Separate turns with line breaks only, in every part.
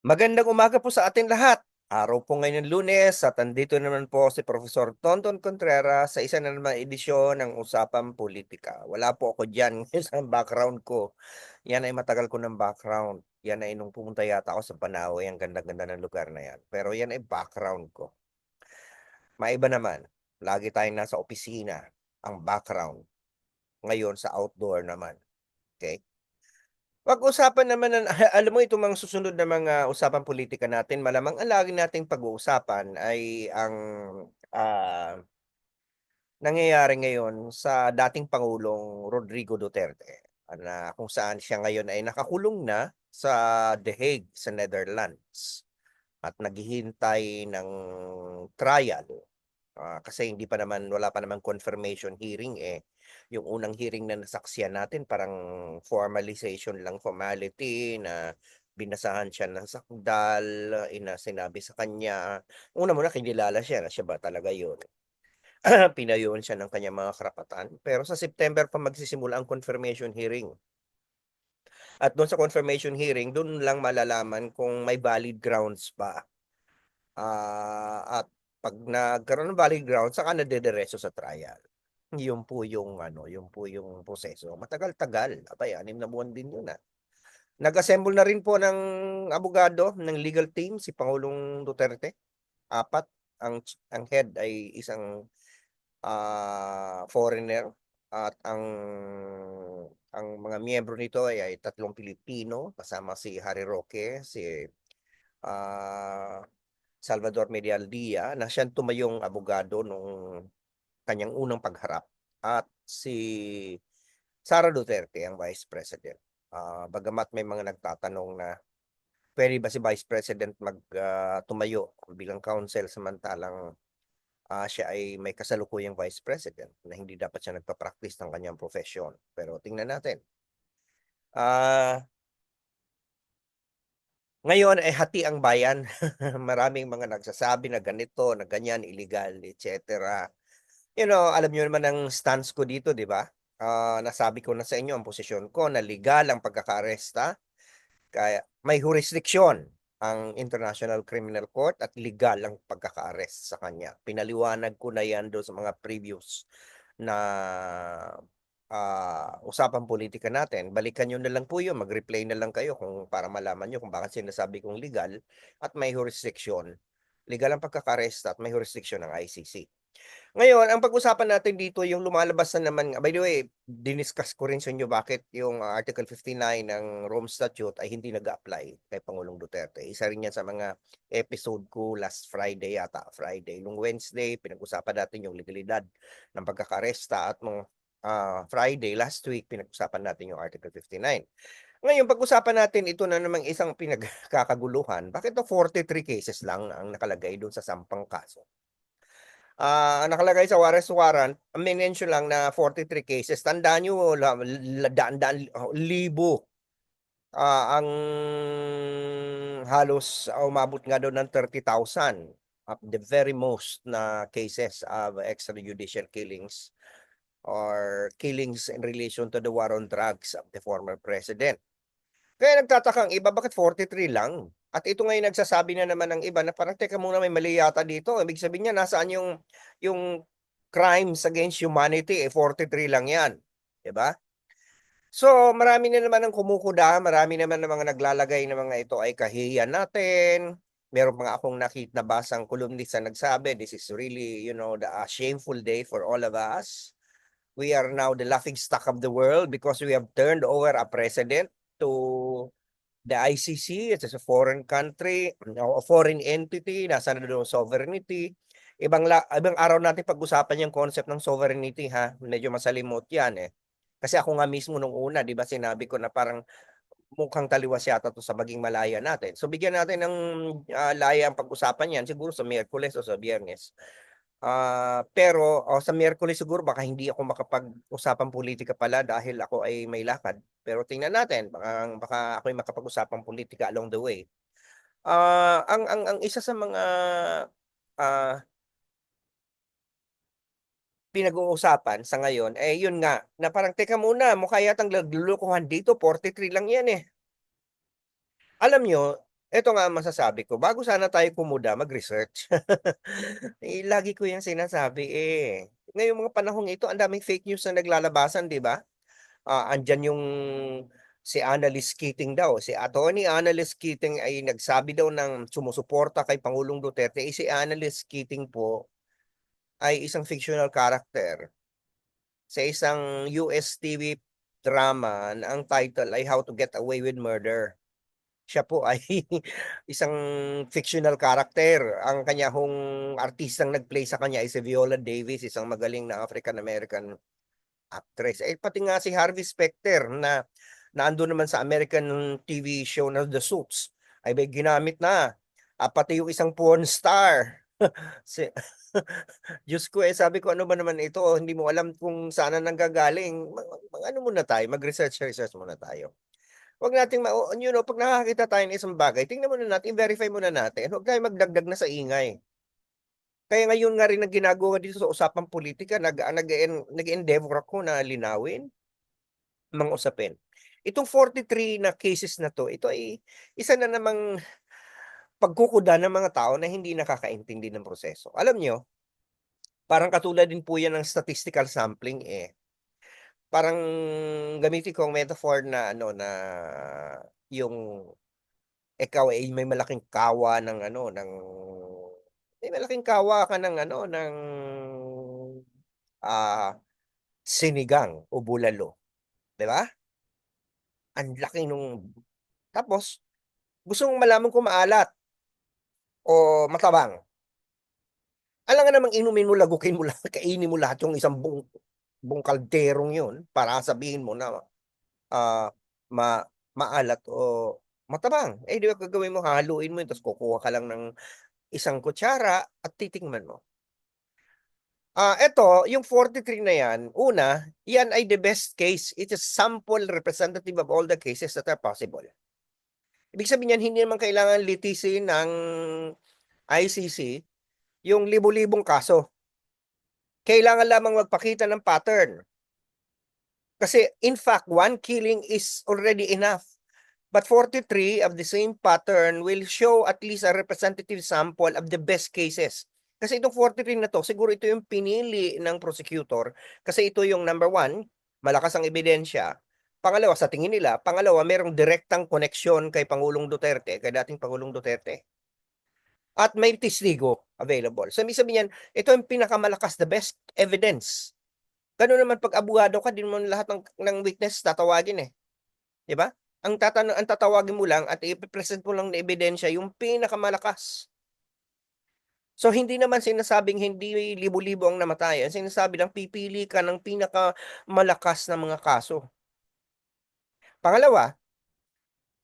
Magandang umaga po sa atin lahat. Araw po ngayon Lunes at andito naman po si Professor Tonton Contreras sa isa na namang edisyon ng Usapang Politika. Wala po ako diyan sa background ko. Yan ay matagal ko ng background. Yan ay nung pumunta yata ako sa Panaoy, ang ganda-ganda ng lugar na yan. Pero yan ay background ko. Maiba naman, lagi tayong nasa opisina, ang background. Ngayon sa outdoor naman. Okay? Pag-usapan naman ng alam mo itong mga susunod na mga usapang politika natin malamang ang lagi nating pag-uusapan ay ang, ah nangyayari ngayon sa dating Pangulong Rodrigo Duterte, na kung saan siya ngayon ay nakakulong na sa The Hague sa Netherlands at naghihintay ng trial. Ah, kasi hindi pa naman wala pa namang confirmation hearing, eh. Yung unang hearing na nasaksihan natin parang formalization lang, formality na binasahan siya ng sakdal, ina sinabi sa kanya una muna kinilala siya na siya ba talaga yun. Pinayuhan siya ng kanyang mga karapatan, pero sa September pa magsisimula ang confirmation hearing. At dun sa confirmation hearing, dun lang malalaman kung may valid grounds ba. Ah, at 'pag nagkaroon ng valid grounds saka na dediretso sa trial. Yun po yung ano, yun po yung proseso. Matagal-tagal, abay 6 na buwan din yun, ah. Nag-assemble na rin po ng abogado, ng legal team si Pangulong Duterte, 4 ang ang head ay isang, ah, foreigner at ang ang mga miyembro nito ay ay tatlong Pilipino kasama si Harry Roque, si, ah, Salvador Medialdía na siyang tumayong abogado nung kanyang unang pagharap at si Sara Duterte ang Vice President. Ah, bagamat may mga nagtatanong na puwede ba si Vice President mag, tumayo bilang counsel samantalang, ah, siya ay may kasalukuyang Vice President na hindi dapat siya nagpa-practice ng kanyang propesyon. Pero tingnan natin. Ah ngayon ay hati ang bayan. Maraming mga nagsasabi na ganito, na ganyan, illegal, et cetera. You know, alam niyo naman ang stance ko dito, 'di ba? Ah, nasabi ko na sa inyo ang posisyon ko na legal ang pagkakaaresta, kaya may jurisdiction ang International Criminal Court at legal ang pagkaka-arrest sa kanya. Pinaliwanag ko na 'yan dun sa mga previous na, ah, usapang pulitika natin. Balikan niyo na lang po yun, mag-replay na lang kayo kung para malaman niyo kung bakit sinasabi kong legal at may jurisdiction. Legal ang pagkaka-aresta at may jurisdiction ang ICC. Ngayon ang pag-usapan natin dito yung lumalabas na naman by the way, diniscuss ko rin sa inyo bakit yung Article 59 ng Rome Statute ay hindi nag-a-apply kay Pangulong Duterte. Isa rin yan sa mga episode ko last Friday yata, Friday. Nung Wednesday, pinag-usapan natin yung legalidad ng pagkaka-aresta at nung, ah, Friday last week, pinag-usapan natin yung Article 59. Ngayon pag-usapan natin ito na namang isang pinagkakaguluhan, bakit daw 43 cases lang ang nakalagay dun sa sampang kaso? Ah, ang nakalagay sa arrest warrant, minention lang na 43 cases. Tandaan la daan-daan, libo, ah, ang halos umabot nga daw ng 30,000 at the very most na cases of extrajudicial killings or killings in relation to the war on drugs of the former president. Kaya nagtataka ang iba bakit 43 lang? At ito nga yung nagsasabi na naman ng iba na parang teka muna may mali yata dito, ibig sabihin niya nasaan yung yung crimes against humanity, eh, 43 lang yan, 'di ba? So, marami na naman ang kumukuda, marami naman ng mga naglalagay ng mga ito ay kahihiyan natin. Meron nga akong nakit nabasang columnist na nagsabi, "This is really, you know, the, ah, shameful day for all of us. We are now the laughing stock of the world because we have turned over a president to the ICC, it is a foreign country, a foreign entity, nasa na daw sovereignty." Ibang la ibang araw natin pag-usapan yung concept ng sovereignty, ha, medyo masalimot yan, eh. Kasi ako nga mismo nung una 'di ba sinabi ko na parang mukhang taliwas yata 'to sa maging malaya natin. So bigyan natin ng, ah, laya ang pag-usapan yan siguro sa Miyerkules o sa Biyernes. Ah, pero o sa Miyerkules siguro baka hindi ako makapag-usapang pulitika pala dahil ako ay may lakad. Pero tingnan natin baka baka ako'y makapag-usapang pulitika along the way. Ah, ang ang ang isa sa mga, ah pinag-uusapan sa ngayon, eh, yun nga, na parang teka muna mukha yatang naglolokohan dito 43 lang yan, eh. Alam niyo, Eto nga ang masasabi ko, bago sana tayo kumuda mag-research. Eh, lagi ko yan sinasabi, eh. Ngayong mga panahong ito ang daming fake news na naglalabasan 'di ba? Ah, andiyan yung si Annalise Keating daw, si Attorney Annalise Keating ay nagsabi daw ng sumusuporta kay Pangulong Duterte, eh, si Annalise Keating po ay isang fictional character sa isang US TV drama na ang title ay How to Get Away with Murder. Siya po ay isang fictional character. Ang kanya hong artistang nag-play sa kanya ay si Viola Davis, isang magaling na African American actress. Eh, pati nga si Harvey Specter na naandun naman sa American TV show na The Suits ay may ginamit na. Ah, pati yung isang porn star. si Diyos ko eh, sabi ko ano ba naman ito, hindi mo alam kung saan na nanggagaling. Mag, mag- ano muna tayo, mag-research research muna tayo. Huwag nating ma you know, pag nakakita tayo ng isang bagay, tingnan muna natin, verify muna natin. Huwag tayo magdagdag na sa ingay. Kaya ngayon nga rin ang ginagawa dito sa usapang politika, nag, nag, nag-endeavor ako na linawin mga usapin. Itong 43 na cases na to, ito ay isa na namang pagkukuda ng mga tao na hindi nakakaintindi ng proseso. Alam nyo, parang katulad din po yan ng statistical sampling eh. Parang gamitin ko ang metaphor na ano na yung ikaw ay may malaking kawa ng ano ng may malaking kawa ka ng ano ng ah sinigang o bulalo. 'Di ba? Ang laki nung tapos gusto mong malaman kung maalat o matabang. Alam nga namang inumin mo, lagukin mo lahat, kainin mo lahat yung isang buong, buong kalderong yun para sabihin mo na ah ma, maalat o matabang. Eh, di ba gagawin mo, haluin mo yun, tapos kukuha ka lang ng isang kutsara at titingnan mo. Ah, eto, yung 43 na yan, una, yan ay the best case. It is sample representative of all the cases that are possible. Ibig sabihin yan, hindi naman kailangan litisin ng ICC yung libo-libong kaso. Kailangan lamang magpakita ng pattern. Kasi in fact, one killing is already enough. But 43 of the same pattern will show at least a representative sample of the best cases. Kasi itong 43 na to, siguro ito yung pinili ng prosecutor kasi ito yung number one, malakas ang ebidensya. Pangalawa, sa tingin nila, pangalawa, merong direktang koneksyon kay Pangulong Duterte, kay dating Pangulong Duterte. At may testigo available. So, ibig sabihin yan, ito yung pinakamalakas, the best evidence. Ganun naman pag abogado ka, din mo lahat ng, ng witness tatawagin eh. Di ba? Ang, tatanong, ang tatawagin mo lang at i-present mo lang na ebidensya yung pinakamalakas. So hindi naman sinasabing hindi libo-libo ang namatay. Ang sinasabi lang pipili ka ng pinakamalakas na mga kaso. Pangalawa,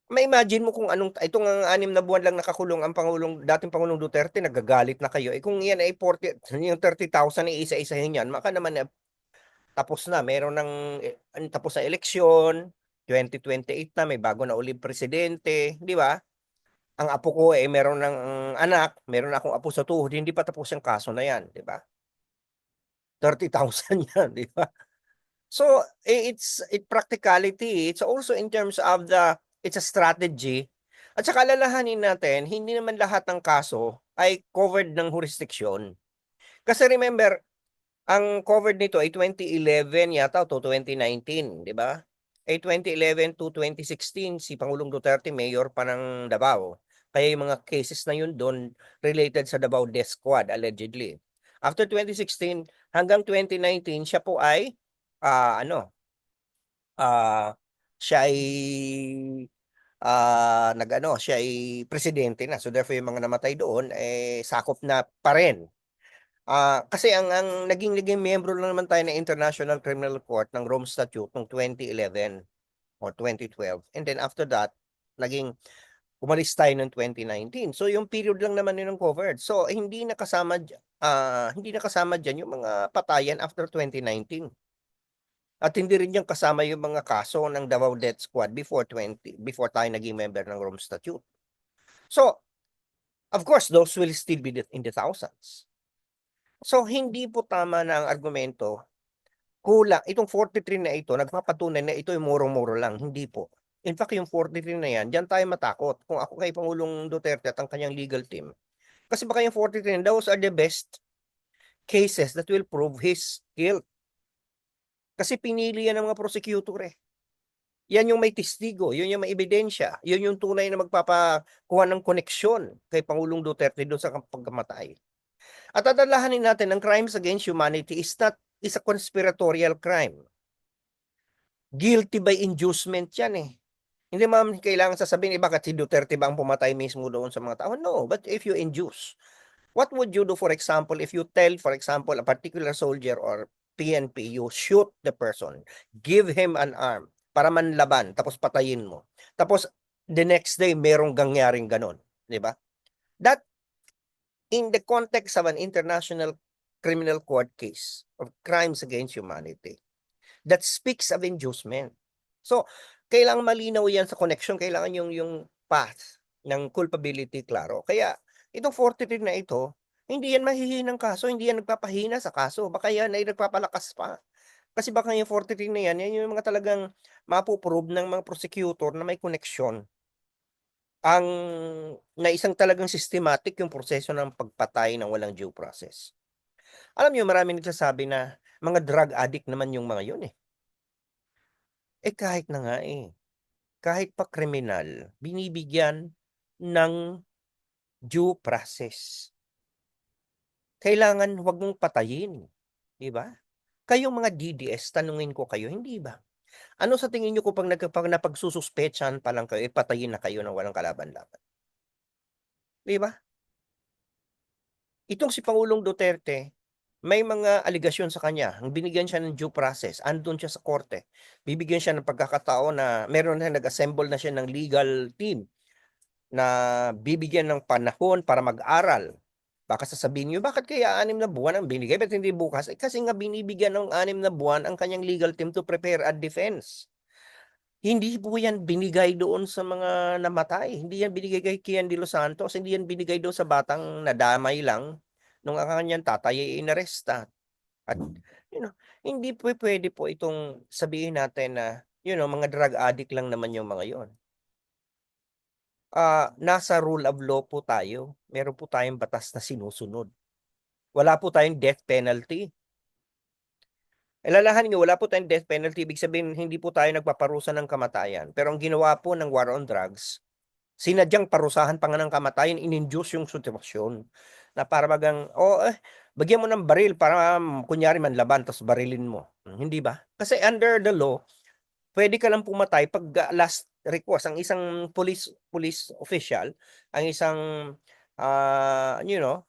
ma-imagine mo kung anong itong ang anim na buwan lang nakakulong ang Pangulong dating Pangulong Duterte nagagalit na kayo. Eh kung yan ay 40 yung 30,000 ay isa-isahin yan, maka naman eh, tapos na, meron ng eh, tapos sa eleksyon, 2028 na may bago na ulit presidente, di ba? Ang apo ko eh meron ng anak, meron akong apo sa tuhod, hindi pa tapos yung kaso na yan, di ba? 30,000 yan, di ba? So, eh, it's it practicality, it's also in terms of the it's a strategy. At saka alalahanin natin, hindi naman lahat ng kaso ay covered ng jurisdiction. Kasi remember, ang covered nito ay 2011 yata to 2019, di ba? Ay 2011 to 2016 si Pangulong Duterte mayor pa ng Davao. Kaya yung mga cases na yun doon related sa Davao Death Squad allegedly. After 2016 hanggang 2019 siya po ay ah ano ah siya ay ah nagano siya ay presidente na. So therefore yung mga namatay doon eh sakop na pa rin. Ah, kasi ang ang naging naging miyembro lang naman tayo ng International Criminal Court ng Rome Statute noong 2011 or 2012 and then after that naging umalis tayo ng 2019 so yung period lang naman yun ang covered. So hindi nakasama ah hindi nakasama diyan yung mga patayan after 2019 at hindi rin yung kasama yung mga kaso ng Davao Death Squad before 20 before tayo naging member ng Rome Statute so of course those will still be in the thousands So hindi po tama na ang argumento, kulang itong 43 na ito nagpapatunay na ito ay murong-muro lang, hindi po. In fact, yung 43 na yan, diyan tayo matakot kung ako kay Pangulong Duterte at ang kanyang legal team. Kasi baka yung 43 those are the best cases that will prove his guilt. Kasi pinili yan ng mga prosecutor eh. Yan yung may testigo, yun yung may ebidensya, yun yung tunay na magpapakuha ng koneksyon kay Pangulong Duterte doon sa pagkamatay. At adalahanin natin, ang crimes against humanity is not is a conspiratorial crime. Guilty by inducement yan eh. Hindi ma'am kailangan sasabihin, eh, bakit si Duterte ba ang pumatay mismo doon sa mga tao? No, but if you induce, what would you do for example if you tell for example a particular soldier or PNP, you shoot the person, give him an arm para manlaban, tapos patayin mo. Tapos the next day merong gangyaring ganon, di ba? That in the context of an international criminal court case of crimes against humanity that speaks of inducement. So, kailangan malinaw yan sa connection, kailangan yung yung path ng culpability klaro. Kaya itong 43 na ito, hindi yan mahihinang kaso, hindi yan nagpapahina sa kaso, baka yan ay nagpapalakas pa. Kasi baka yung 43 na yan, yan yung mga talagang mapuprove ng mga prosecutor na may connection. Ang na isang talagang systematic yung proseso ng pagpatay ng walang due process. Alam niyo maraming nagsasabi na mga drug addict naman yung mga yun eh. Eh kahit na nga eh. Kahit pa kriminal, binibigyan ng due process. Kailangan wag mong patayin, 'di ba? Kayong mga DDS, tanungin ko kayo, hindi ba? Ano sa tingin niyo kung pag nagkapag napagsususpetsahan pa lang kayo, eh, patayin na kayo ng walang kalaban-laban? 'Di ba? Itong si Pangulong Duterte, may mga aligasyon sa kanya, ang binigyan siya ng due process, andun siya sa korte. Bibigyan siya ng pagkakataon na meron na nag-assemble na siya ng legal team na bibigyan ng panahon para mag-aral. Baka sasabihin niyo, bakit kaya anim na buwan ang binigay? Ba't hindi bukas? Eh, kasi nga binibigyan ng anim na buwan ang kanyang legal team to prepare a defense. Hindi po yan binigay doon sa mga namatay. Hindi yan binigay kay Kian de Los Santos. Hindi yan binigay doon sa batang nadamay lang nung ang kanyang tatay ay inaresta. At, you know, hindi po pwede po itong sabihin natin na, you know, mga drug addict lang naman yung mga yon. Ah, nasa rule of law po tayo. Meron po tayong batas na sinusunod. Wala po tayong death penalty. Alalahanin niyo, wala po tayong death penalty. Ibig sabihin, hindi po tayo nagpaparusa ng kamatayan. Pero ang ginawa po ng war on drugs, sinadyang parusahan pa nga ng kamatayan, in-induce yung sitwasyon. Na para bagang, oh, eh, bagyan mo ng baril para um, kunyari manlaban, tapos barilin mo. Hmm, hindi ba? Kasi under the law, pwede ka lang pumatay pag uh, last request. Ang isang police police official, ang isang, uh, you know,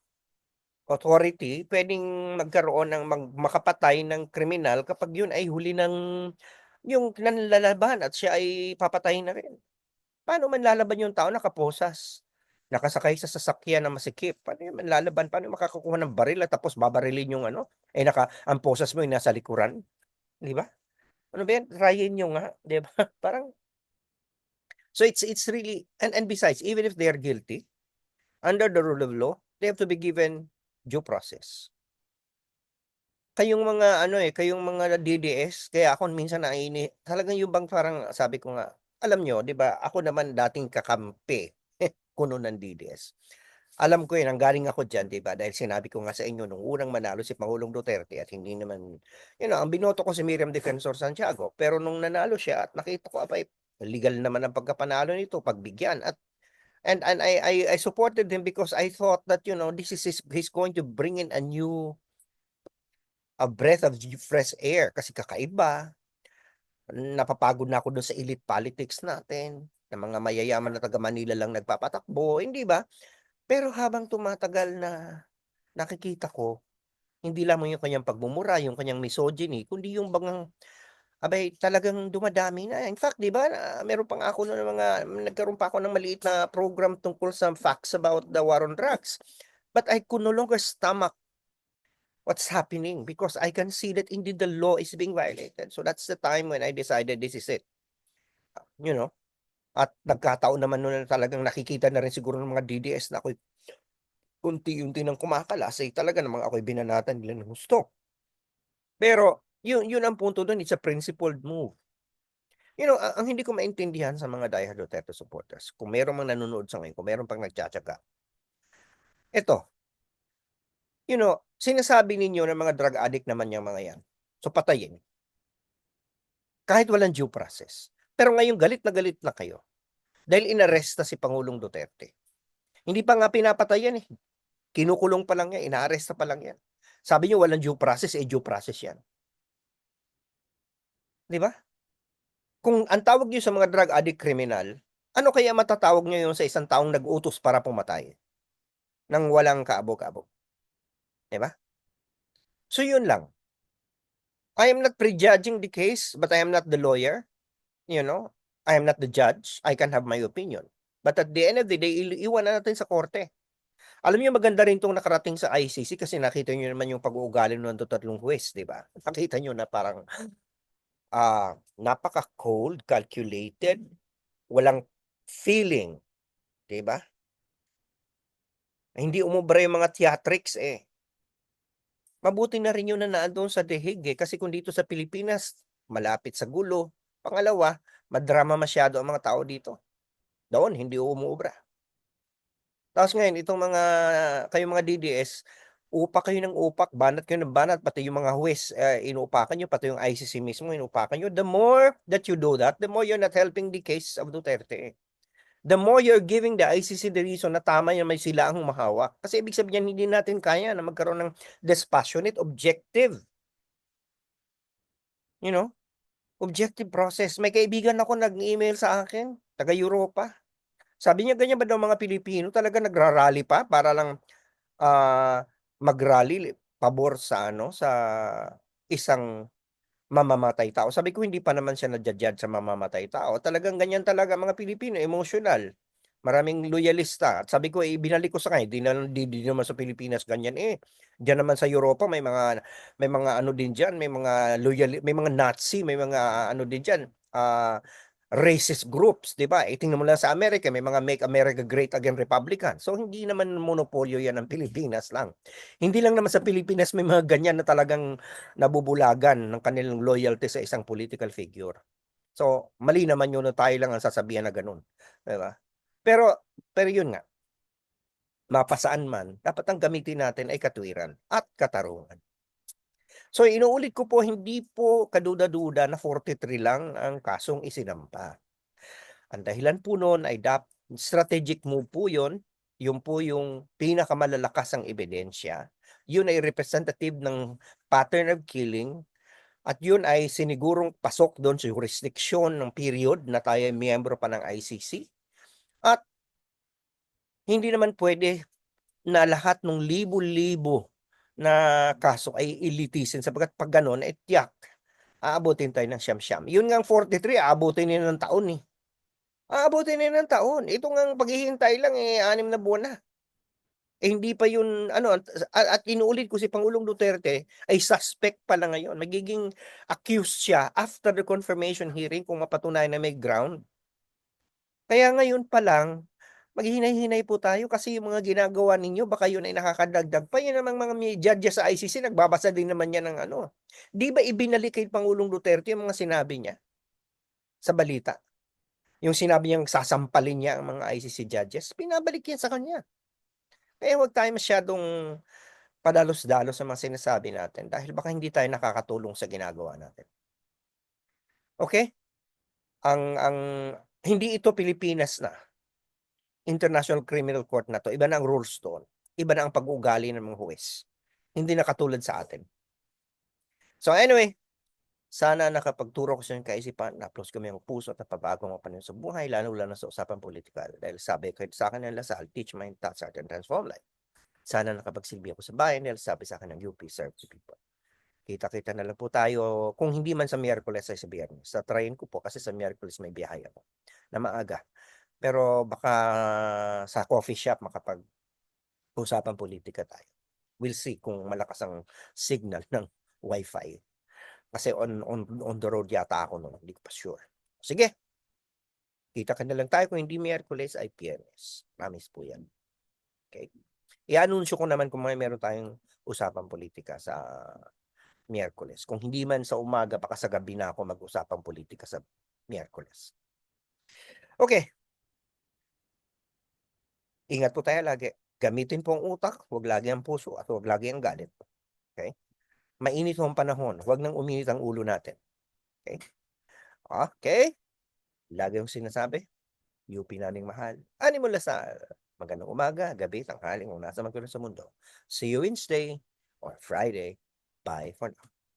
authority, pwedeng magkaroon ng mag, makapatay ng kriminal kapag yun ay huli ng yung nanlalaban at siya ay papatayin na rin. Paano man lalaban yung tao nakaposas? Nakasakay sa sasakyan na masikip. Paano yung manlalaban? Paano makakakuha ng baril at tapos babarilin yung ano? Eh naka, ang posas mo ay nasa likuran. Di ba? Ano ba yan? Tryin nyo nga. Di ba? Parang, so it's, it's really, and, and besides, even if they are guilty, under the rule of law, they have to be given due process. Kayong mga ano eh, kayong mga DDS, kaya ako minsan naini, talagang yung bang parang sabi ko nga, alam nyo, di ba, ako naman dating kakampi, kuno ng DDS. Alam ko yun, ang galing ako dyan, di ba, dahil sinabi ko nga sa inyo, nung unang manalo si Pangulong Duterte at hindi naman, you know, ang binoto ko si Miriam Defensor Santiago, pero nung nanalo siya at nakita ko, abay, legal naman ang pagkapanalo nito, pagbigyan, at and and I, I I supported him because I thought that you know this is his, he's going to bring in a new a breath of fresh air kasi kakaiba. Napapagod na ako doon sa elite politics natin na mga mayayaman na taga Manila lang nagpapatakbo hindi ba? Pero habang tumatagal na nakikita ko hindi lamang yung kanyang pagmumura yung kanyang misogyny kundi yung bang Abay, talagang dumadami na. In fact, 'di ba, ah, meron pa ako ng mga nagkaroon pa ako ng maliit na program tungkol sa facts about the war on drugs. But I could no longer stomach what's happening because I can see that indeed the law is being violated. So that's the time when I decided this is it. You know? At nagkataon naman noon na talagang nakikita na rin siguro ng mga DDS na ako'y unti-unti nang kumakalas, eh talaga namang ako'y binanatan nila ng gusto. Pero yun, yun ang punto doon, it's a principled move. You know, ang hindi ko maintindihan sa mga diehard Duterte supporters, kung meron mang nanonood sa ngayon, kung meron pang nagtitiyaga. Eto. You know, sinasabi ninyo na mga drug addict naman yang mga yan, so patayin. Kahit walang due process. Pero ngayon galit na galit na kayo, dahil inaresta si Pangulong Duterte. Hindi pa nga pinapatay eh. Kinukulong pa lang yan, inaaresta pa lang yan. Sabi niyo walang due process, eh due process yan. 'Di ba? Kung ang tawag niyo sa mga drug addict kriminal, ano kaya matatawag niyo yun sa isang taong nag-utos para pumatay? Nang walang kaabo-kabo. 'Di ba? So yun lang. I am not prejudging the case, but I am not the lawyer. You know, I am not the judge. I can have my opinion. But at the end of the day, i iwanan natin sa korte. Alam niyo maganda rin 'tong nakarating sa ICC kasi nakita niyo naman yung pag-uugali ng tatlong huwes, 'di ba? Nakita niyo na parang, ah, napaka-cold, calculated, walang feeling, ba? Hindi umubra yung mga theatrics, eh. Mabuti na rin yun na nandoon sa Hague, eh, kasi kung dito sa Pilipinas, malapit sa gulo. Pangalawa, madrama masyado ang mga tao dito. Doon hindi umuubra. Tapos ngayon itong mga kayong mga DDS, upak kayo ng upak, banat kayo ng banat, pati yung mga huwes, eh, inuupakan niyo, pati yung ICC mismo inuupakan niyo. The more that you do that, the more you're not helping the case of Duterte. The more you're giving the ICC the reason na tama yan may sila ang humahawak. Kasi ibig sabihin hindi natin kaya na magkaroon ng dispassionate, objective. You know? Objective process. May kaibigan ako nag-email sa akin, taga Europa. Sabi niya ganyan ba daw mga Pilipino talaga nagra-rally pa para lang, ah, mag-rally pabor sa ano, sa isang mamamatay tao. Sabi ko hindi pa naman siya nadja-judge sa mamamatay tao. Talagang ganyan talaga mga Pilipino, emotional. Maraming loyalista. At sabi ko, eh, ko sa kanya, di, na, di, di naman sa Pilipinas ganyan eh. Diyan naman sa Europa may mga may mga ano din diyan, may mga loyal may mga Nazi, may mga ano din diyan, ah, racist groups, 'di ba? Eh, tingnan mo lang sa Amerika, may mga Make America Great Again Republican. So hindi naman monopolyo 'yan ng Pilipinas lang. Hindi lang naman sa Pilipinas may mga ganyan na talagang nabubulagan ng kanilang loyalty sa isang political figure. So, mali naman yun na tayo lang ang sasabihan na gano'n, 'di ba? Pero pero yun nga. Mapasaan man, dapat ang gamitin natin ay katwiran at katarungan. So inuulit ko po, hindi po kaduda-duda na 43 lang ang kasong isinampa. Ang dahilan po noon ay dap strategic move po yun, yun po yung pinakamalalakas ang ebidensya. Yun ay representative ng pattern of killing at yun ay sinigurong pasok doon sa jurisdiction ng period na tayo ay miyembro pa ng ICC. At hindi naman pwede na lahat ng libo-libo na kaso ay ilitisin sapagkat pag gano'n, eh, tiyak, aabutin tayo ng siyam-siyam. Yun ngang 43, aabutin nila ng taon eh. Aabutin nila ng taon. Ito ngang paghihintay lang eh, anim na buwan na. Eh, hindi pa yun, ano, at, at inuulit ko si Pangulong Duterte ay suspect pa lang ngayon. Magiging accused siya after the confirmation hearing kung mapatunayan na may ground. Kaya ngayon pa lang, maghihinay-hinay po tayo kasi yung mga ginagawa ninyo baka yun ay nakakadagdag pa. Yan namang mga judges sa ICC, nagbabasa din naman yan ng ano. Di ba ibinalik kay Pangulong Duterte yung mga sinabi niya sa balita? Yung sinabi niyang sasampalin niya ang mga ICC judges, pinabalik yan sa kanya. Kaya huwag tayo masyadong padalos-dalos sa mga sinasabi natin dahil baka hindi tayo nakakatulong sa ginagawa natin. Okay? Ang ang hindi ito Pilipinas na. International Criminal Court na to. Iba na ang rules doon. Iba na ang pag-uugali ng mga huwes. Hindi na katulad sa atin. So anyway, sana nakapagturo ko sa inyong kaisipan, na-applause kami ang puso at napabago mo pa sa buhay, lalo-lalo na sa usapang politikal. Dahil sabi ko sa akin ng Lasal, teach mind, touch, art, and transform life. Sana nakapagsilbi ako sa bayan dahil sabi sa akin ng UP, serve the people. Kita-kita na lang po tayo, kung hindi man sa Miyerkules ay sa Biyernes. Sa train ko po kasi sa Miyerkules may biyahe ako na maaga. Pero baka sa coffee shop makapag usapan politika tayo. We'll see kung malakas ang signal ng wifi. Kasi on, on, on the road yata ako noon, hindi ko pa sure. Sige, kita ka na lang tayo kung hindi Miyerkules ay Biyernes. Promise po yan. Okay? I-anunsyo ko naman kung may meron tayong usapan politika sa Miyerkules. Kung hindi man sa umaga, baka sa gabi na ako mag-usapang politika sa Miyerkules. Okey. Ingat po tayo lagi. Gamitin po ang utak, huwag lagi ang puso at huwag lagi ang galit. Okey? Mainit ang panahon, huwag ng uminit ang ulo natin. Okey? Okey? Lagi kong sinasabi, UP naming mahal, Animal Lasal. Magandang umaga, gabi, tanghali kung nasa man sa mundo. See you Wednesday or Friday. Bye for now.